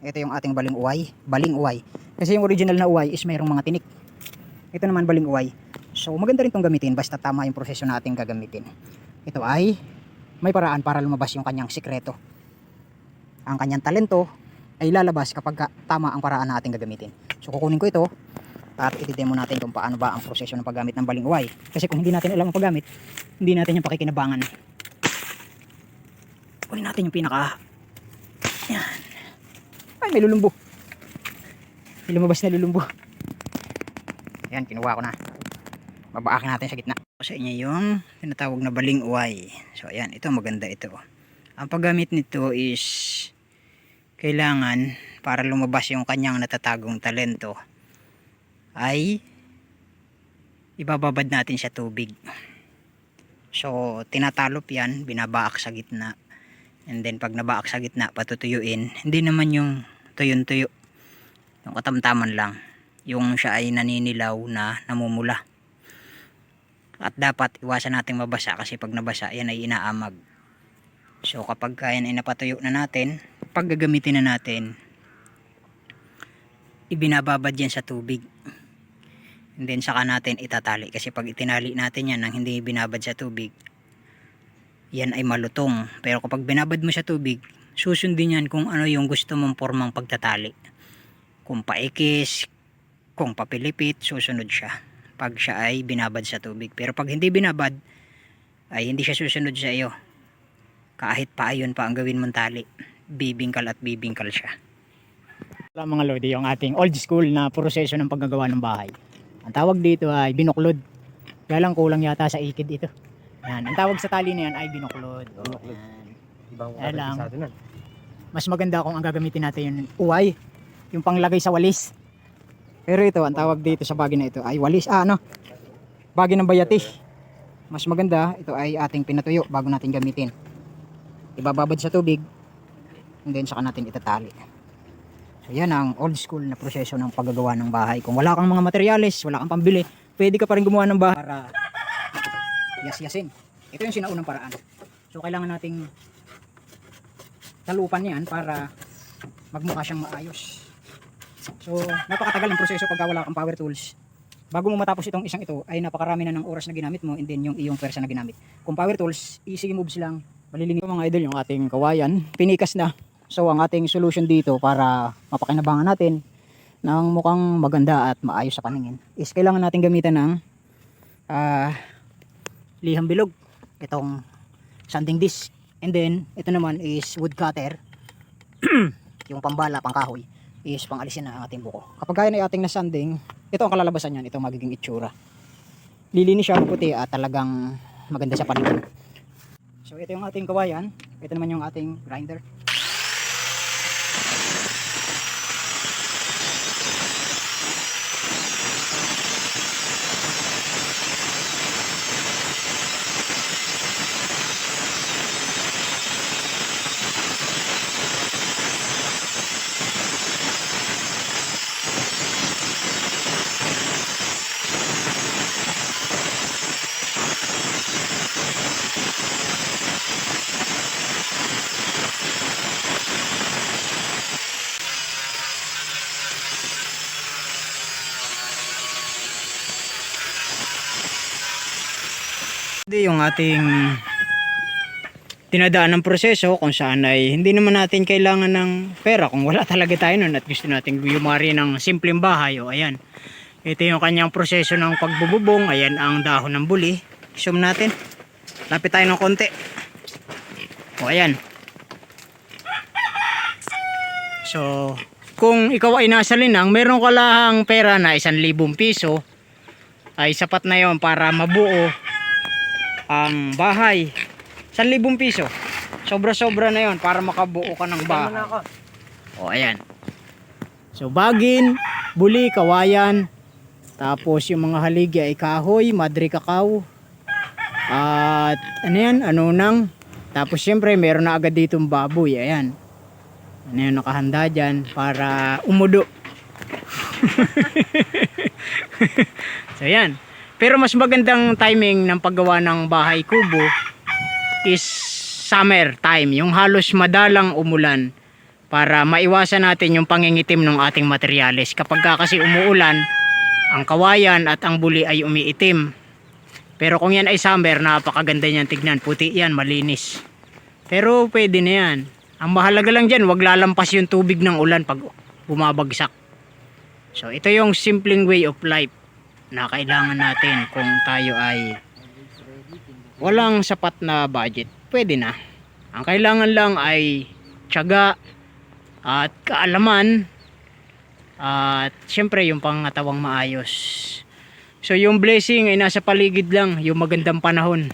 ito yung ating baling uway. Baling uway. Kasi yung original na uway is mayroong mga tinik. Ito naman baling uway. So maganda rin itong gamitin basta tama yung proseso natin gagamitin. Ito ay may paraan para lumabas yung kanyang sikreto. Ang kanyang talento ay lalabas kapag ka- tama ang paraan natin gagamitin. So kukunin ko ito at itidemo natin kung paano ba ang proseso ng paggamit ng baling uway. Kasi kung hindi natin alam ang paggamit, hindi natin yung pakikinabangan. Kunin natin yung pinaka... Yan. Ay, may lulumbo. May lumabas na lulumbo. Yan, kinuha ko na. Babaakin natin sa gitna. Sa inyo yung tinatawag na baling uway. So, ayan. Ito, maganda ito. Ang paggamit nito is kailangan para lumabas yung kanyang natatagong talento ay ibababad natin sa tubig. So, tinatalop yan, binabaak sa gitna. And then, pag nabaak sa gitna, patutuyuin. Hindi naman yung tuyon-tuyo. Yung katamtaman lang. Yung siya ay naninilaw na namumula. At dapat iwasan nating mabasa kasi pag nabasa, yan ay inaamag. So, kapag yan ay napatuyo na natin, pag gagamitin na natin, ibinababad yan sa tubig. And then saka natin itatali kasi pag itinali natin yan nang hindi binabad sa tubig, yan ay malutong. Pero kapag binabad mo sa tubig, susundin yan kung ano yung gusto mong formang pagtatali. Kung paikis, kung papilipit, susunod siya. Pag siya ay binabad sa tubig. Pero pag hindi binabad, ay hindi siya susunod sa iyo. Kahit pa ayon pa ang gawin mong tali, bibingkal at bibingkal siya. Wala mga lodi, yung ating old school na proseso ng paggagawa ng bahay. Ang tawag dito ay binuklod. Kaya lang kulang yata sa ikid ito. Yan, ang tawag sa tali na yan ay binuklod. Binuklod. yan. Ibang Kaya lang. kabisado nun. Mas maganda kung ang gagamitin natin yung uway, yung panglagay sa walis. Pero ito, ang tawag dito sa bagay na ito ay walis. Ah, ano? Bagay ng bayati. Mas maganda, ito ay ating pinatuyo bago natin gamitin. Ibababad sa tubig, and then saka natin itatali. So yan ang old school na proseso ng paggagawa ng bahay. Kung wala kang mga materyales, wala kang pambili, pwede ka pa rin gumawa ng bahay para yas-yasin. Ito yung sinaunang paraan. So kailangan nating talupan yan para magmukha siyang maayos. So, napakatagal ang proseso pagka wala kang power tools. Bago mo matapos itong isang ito, ay napakarami na ng oras na ginamit mo and then yung iyong pwersa na ginamit. Kung power tools, easy moves lang. Malilinis. Mga idol, yung ating kawayan. Pinikas na. So, ang ating solution dito para mapakinabangan natin ng mukhang maganda at maayos sa paningin is kailangan natin gamitan ng ah, liham bilog. Itong sanding disc. And then, ito naman is wood cutter. yung pambala, pangkahoy is pangalisin na ang ating buko. Kapag kaya na ating nasanding, ito ang kalalabasan niyan, ito magiging itsura. Lilinis siya puti at talagang maganda sa paningin. So ito yung ating kawayan, ito naman yung ating grinder. Yung ating tinadaan ng proseso kung saan ay hindi naman natin kailangan ng pera kung wala talaga tayo nun at gusto natin yumari ng simpleng bahay o ayan. Ito yung kanyang proseso ng pagbububong. Ayan ang dahon ng buli. Zoom natin. Lapit tayo ng konti. O ayan. So kung ikaw ay nasa linang meron ka lang pera na isang libong piso ay sapat na yon para mabuo ang bahay. 1,000 piso. Sobra sobra na yon para makabuo ka ng bahay. o ayan. So bagin buli kawayan. Tapos yung mga haligi ay kahoy madre kakao. At ano yan? Ano nang tapos syempre meron na agad ditong baboy. Ayan. Ano yung nakahanda dyan para umudo. So yan pero mas magandang timing ng paggawa ng bahay kubo is summer time, yung halos madalang umulan. para maiwasan natin yung pangingitim ng ating materyales. Kapag ka kasi umuulan, ang kawayan at ang buli ay umiitim. Pero kung yan ay summer, napakaganda niyan tignan. Puti yan, malinis. Pero pwede na yan. Ang mahalaga lang dyan, wag lalampas yung tubig ng ulan pag bumabagsak. So ito yung simpleng way of life na kailangan natin kung tayo ay walang sapat na budget. Pwede na. Ang kailangan lang ay tiyaga at kaalaman at syempre yung pangatawang maayos. So yung blessing ay nasa paligid lang, yung magandang panahon.